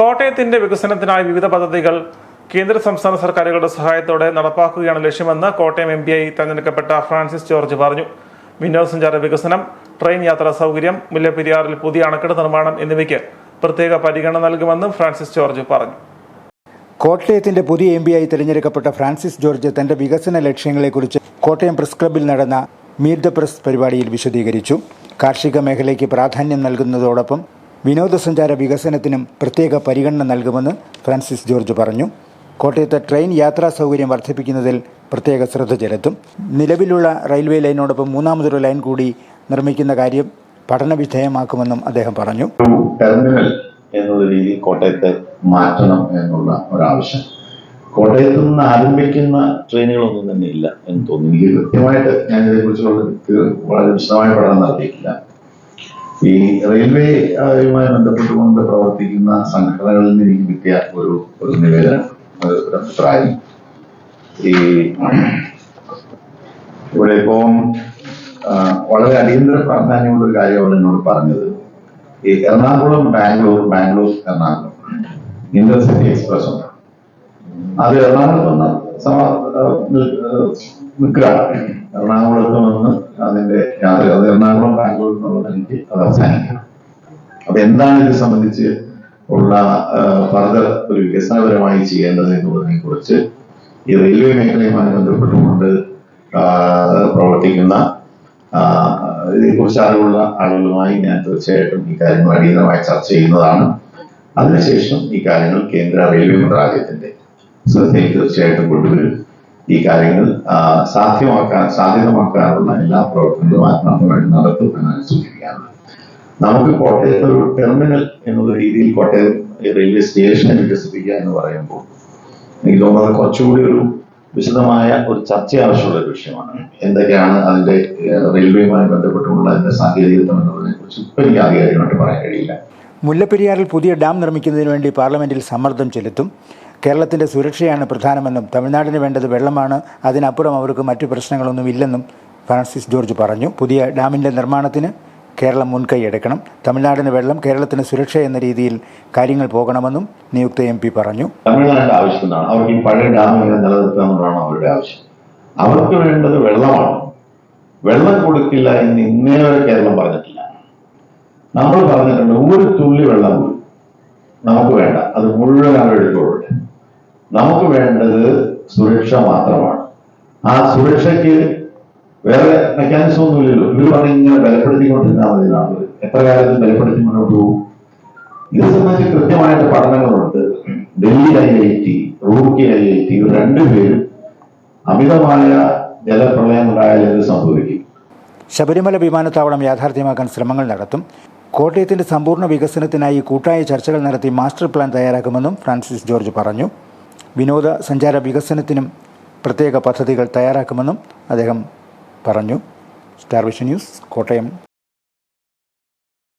കോട്ടയത്തിന്റെ വികസനത്തിനായി വിവിധ പദ്ധതികൾ കേന്ദ്ര സംസ്ഥാന സർക്കാരുകളുടെ സഹായത്തോടെ നടപ്പാക്കുകയാണ് ലക്ഷ്യമെന്ന് കോട്ടയം എം ഐ തെരഞ്ഞെടുക്കപ്പെട്ട ഫ്രാൻസിസ് ജോർജ് പറഞ്ഞു. വിനോദസഞ്ചാര വികസനം ട്രെയിൻ യാത്രാ സൗകര്യം മുല്ലപ്പെരിയാറിൽ പുതിയ അണക്കെട്ട് നിർമ്മാണം എന്നിവയ്ക്ക് പ്രത്യേക പരിഗണന നൽകുമെന്നും ഫ്രാൻസിസ് ജോർജ് പറഞ്ഞു. കോട്ടയത്തിന്റെ പുതിയ എം പിയായി തിരഞ്ഞെടുക്കപ്പെട്ട ഫ്രാൻസിസ് ജോർജ് തന്റെ വികസന ലക്ഷ്യങ്ങളെക്കുറിച്ച് കോട്ടയം പ്രസ് ക്ലബിൽ നടന്ന മീറ്റ് ദ പ്രസ് പരിപാടിയിൽ വിശദീകരിച്ചു. കാർഷിക മേഖലയ്ക്ക് പ്രാധാന്യം നൽകുന്നതോടൊപ്പം വിനോദസഞ്ചാര വികസനത്തിനും പ്രത്യേക പരിഗണന നൽകുമെന്ന് ഫ്രാൻസിസ് ജോർജ് പറഞ്ഞു. കോട്ടയത്തെ ട്രെയിൻ യാത്രാ സൗകര്യം വർദ്ധിപ്പിക്കുന്നതിൽ പ്രത്യേക ശ്രദ്ധ ചെലുത്തും. നിലവിലുള്ള റെയിൽവേ ലൈനോടൊപ്പം മൂന്നാമതൊരു ലൈൻ കൂടി നിർമ്മിക്കുന്ന കാര്യം പഠനവിധേയമാക്കുമെന്നും അദ്ദേഹം പറഞ്ഞു. ടെർമിനൽ എന്നുള്ള രീതിയിൽ കോട്ടയത്തെ മാറ്റണം എന്നുള്ള ഒരാവശ്യം. കോട്ടയത്ത് നിന്ന് ആരംഭിക്കുന്ന ട്രെയിനുകളൊന്നും തന്നെ ഇല്ല എന്ന് തോന്നുന്നു. കൃത്യമായിട്ട് ഞാൻ ഇതിനെക്കുറിച്ചുള്ള വളരെ വിശദമായ പഠനം നടത്തിയിട്ടില്ല. ഈ റെയിൽവേ ആയുമായി ബന്ധപ്പെട്ടുകൊണ്ട് പ്രവർത്തിക്കുന്ന സംഘടനകളിൽ നിന്ന് എനിക്ക് കിട്ടിയ ഒരു ഒരു നിവേദനം ഒരു അഭിപ്രായം. ഈ ഇവിടെ ഇപ്പം വളരെ അടിയന്തര പ്രാധാന്യമുള്ള ഒരു കാര്യമാണ് എന്നോട് പറഞ്ഞത്. ഈ എറണാകുളം ബാംഗ്ലൂർ ബാംഗ്ലൂർ എറണാകുളം. ഇന്റർസിറ്റി എക്സ്പ്രസ് ഉണ്ട് അത് എറണാകുളത്ത് വന്ന സമ നിൽക്കുകയാണ് എറണാകുളത്ത് വന്ന് അതിന്റെ യാത്ര അത് എറണാകുളം ബാംഗ്ലൂർ എന്നുള്ളത് എനിക്ക് അത് അവസാനിക്കണം അപ്പൊ എന്താണ് ഇത് സംബന്ധിച്ച് ഉള്ള ഫർദർ ഒരു വികസനപരമായി ചെയ്യേണ്ടത് എന്നുള്ളതിനെ കുറിച്ച് ഈ റെയിൽവേ മേഖലയുമായി ബന്ധപ്പെട്ടുകൊണ്ട് പ്രവർത്തിക്കുന്ന ഇതിനെക്കുറിച്ച് അറിവുള്ള ആളുകളുമായി ഞാൻ തീർച്ചയായിട്ടും ഈ കാര്യങ്ങൾ അടിയന്തരമായി ചർച്ച ചെയ്യുന്നതാണ്. അതിനുശേഷം ഈ കാര്യങ്ങൾ കേന്ദ്ര റെയിൽവേ മന്ത്രാലയത്തിന്റെ ശ്രദ്ധയിൽ തീർച്ചയായിട്ടും കൊണ്ടുവരും ഈ കാര്യങ്ങൾ സാധ്യമാക്കാൻ സാധ്യതമാക്കാനുള്ള എല്ലാ പ്രവർത്തനങ്ങളും ആത്മാർത്ഥമായിട്ട് നടത്തും എന്നാണ് സൂചിപ്പിക്കാറുള്ളത്. നമുക്ക് കോട്ടയത്ത് ഒരു ടെർമിനൽ എന്നുള്ള രീതിയിൽ കോട്ടയം റെയിൽവേ സ്റ്റേഷൻ വികസിപ്പിക്കുക എന്ന് പറയുമ്പോൾ എനിക്ക് തോന്നുന്നത് കുറച്ചുകൂടി ഒരു വിശദമായ ഒരു ചർച്ച ആവശ്യമുള്ള ഒരു വിഷയമാണ്. എന്തൊക്കെയാണ് അതിന്റെ റെയിൽവേയുമായി ബന്ധപ്പെട്ടുള്ള അതിന്റെ സാങ്കേതികത്വം എന്നുള്ളതിനെ കുറിച്ച് ഇപ്പൊ എനിക്ക് ആധികാരികമായിട്ട് പറയാൻ കഴിയില്ല. മുല്ലപ്പെരിയാറിൽ പുതിയ ഡാം നിർമ്മിക്കുന്നതിന് വേണ്ടി പാർലമെന്റിൽ സമ്മർദ്ദം ചെലുത്തും. കേരളത്തിന്റെ സുരക്ഷയാണ് പ്രധാനമെന്നും തമിഴ്നാടിന് വേണ്ടത് വെള്ളമാണ്. അതിനപ്പുറം അവർക്ക് മറ്റു പ്രശ്നങ്ങളൊന്നും ഇല്ലെന്നും ഫ്രാൻസിസ് ജോർജ് പറഞ്ഞു. പുതിയ ഡാമിന്റെ നിർമ്മാണത്തിന് കേരളം മുൻകൈയെടുക്കണം തമിഴ്നാടിന് വെള്ളം കേരളത്തിന് സുരക്ഷ എന്ന രീതിയിൽ കാര്യങ്ങൾ പോകണമെന്നും നിയുക്ത എം പി പറഞ്ഞു. തമിഴ്നാടിന്റെ ആവശ്യം അവർക്ക് ഈ പഴയ ഡാം ഇങ്ങനെ നിലനിർത്തുക എന്നുള്ളതാണ് അവരുടെ ആവശ്യം. അവർക്ക് വേണ്ടത് വെള്ളമാണ്. വെള്ളം കൊടുക്കില്ല എന്ന് ഇന്നേ വരെ കേരളം പറഞ്ഞിട്ടില്ല. നമ്മൾ പറഞ്ഞിട്ടുണ്ട് ഒരു തുള്ളി വെള്ളം നമുക്ക് വേണ്ട. അത് മുഴുവൻ അവരെടുത്തോളട്ടെ നമുക്ക് വേണ്ടത് സുരക്ഷ മാത്രമാണ്. ആ സുരക്ഷയ്ക്ക് വേറെ മെക്കാനിസം ഒന്നുമില്ലല്ലോ ഇവർ പറഞ്ഞ് ഇങ്ങനെ ബലപ്പെടുത്തിക്കൊണ്ടിരുന്നാൽ മതി നമ്മൾ എത്ര കാലത്തും ബലപ്പെടുത്തി മുന്നോട്ട് പോകും? ഇത് സംബന്ധിച്ച് കൃത്യമായിട്ട് പഠനങ്ങളുണ്ട്. Delhi I I T Roorkee I I T രണ്ടുപേരും അമിതമായ ജലപ്രളയം ഉണ്ടായാൽ ഇത് സംഭവിക്കും? ശബരിമല വിമാനത്താവളം യാഥാർത്ഥ്യമാക്കാൻ ശ്രമങ്ങൾ നടത്തും. കോട്ടയത്തിന്റെ സമ്പൂർണ വികസനത്തിനായി കൂട്ടായ ചർച്ചകൾ നടത്തി മാസ്റ്റർ പ്ലാൻ തയ്യാറാക്കുമെന്നും ഫ്രാൻസിസ് ജോർജ് പറഞ്ഞു. വിനോദ സഞ്ചാര വികസനത്തിനും പ്രത്യേക പദ്ധതികൾ തയ്യാറാക്കുമെന്നും അദ്ദേഹം പറഞ്ഞു. Star Vision News Kottayam.